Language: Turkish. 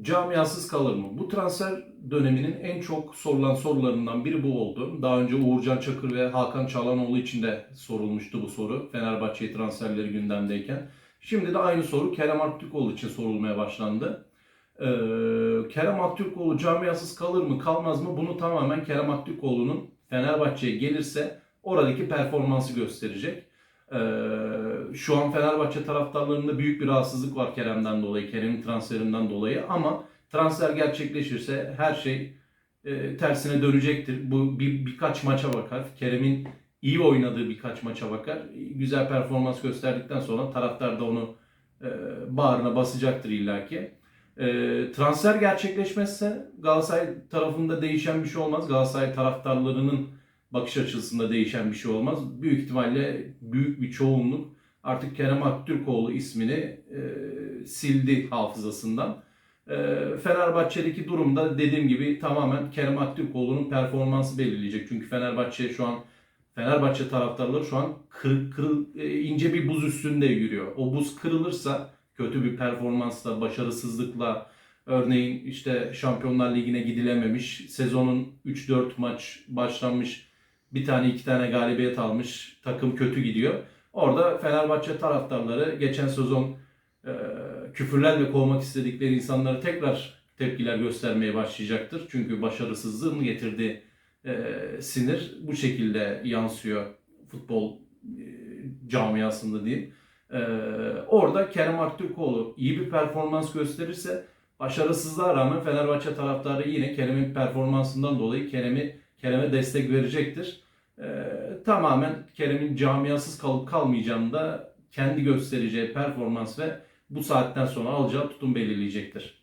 Camiasız kalır mı? Bu transfer döneminin en çok sorulan sorularından biri bu oldu. Daha önce Uğurcan Çakır ve Hakan Çalhanoğlu için de sorulmuştu bu soru. Fenerbahçe transferleri gündemdeyken. Şimdi de aynı soru Kerem Aktürkoğlu için sorulmaya başlandı. Ee, Kerem Aktürkoğlu camiasız kalır mı kalmaz mı? Bunu tamamen Kerem Aktürkoğlu'nun Fenerbahçe'ye gelirse oradaki performansı gösterecek. Ee, şu an Fenerbahçe taraftarlarında büyük bir rahatsızlık var Kerem'den dolayı, Kerem'in transferinden dolayı ama transfer gerçekleşirse her şey e, tersine dönecektir. Bu bir, birkaç maça bakar. Kerem'in iyi oynadığı birkaç maça bakar. Güzel performans gösterdikten sonra taraftar da onu e, bağrına basacaktır illaki. E, transfer gerçekleşmezse Galatasaray tarafında değişen bir şey olmaz. Galatasaray taraftarlarının bakış açısında değişen bir şey olmaz. Büyük ihtimalle büyük bir çoğunluk artık Kerem Aktürkoğlu ismini e, sildi hafızasından. E, Fenerbahçe'deki durumda dediğim gibi tamamen Kerem Aktürkoğlu'nun performansı belirleyecek. Çünkü Fenerbahçe şu an Fenerbahçe taraftarları şu an kır, kırıl, e, ince bir buz üstünde yürüyor. O buz kırılırsa kötü bir performansla, başarısızlıkla, örneğin işte Şampiyonlar Ligi'ne gidilememiş, sezonun 3-4 maç başlanmış, bir tane iki tane galibiyet almış, takım kötü gidiyor. Orada Fenerbahçe taraftarları geçen sezon e, küfürlerle kovmak istedikleri insanlara tekrar tepkiler göstermeye başlayacaktır. Çünkü başarısızlığın getirdiği e, sinir bu şekilde yansıyor futbol e, camiasında diyeyim. E, orada Kerem Aktürkoğlu iyi bir performans gösterirse başarısızlığa rağmen Fenerbahçe taraftarı yine Kerem'in performansından dolayı Kerem'i Kerem'e destek verecektir. E, tamamen Kerem'in camiasız kalıp kalmayacağını da kendi göstereceği performans ve bu saatten sonra alacağı tutum belirleyecektir.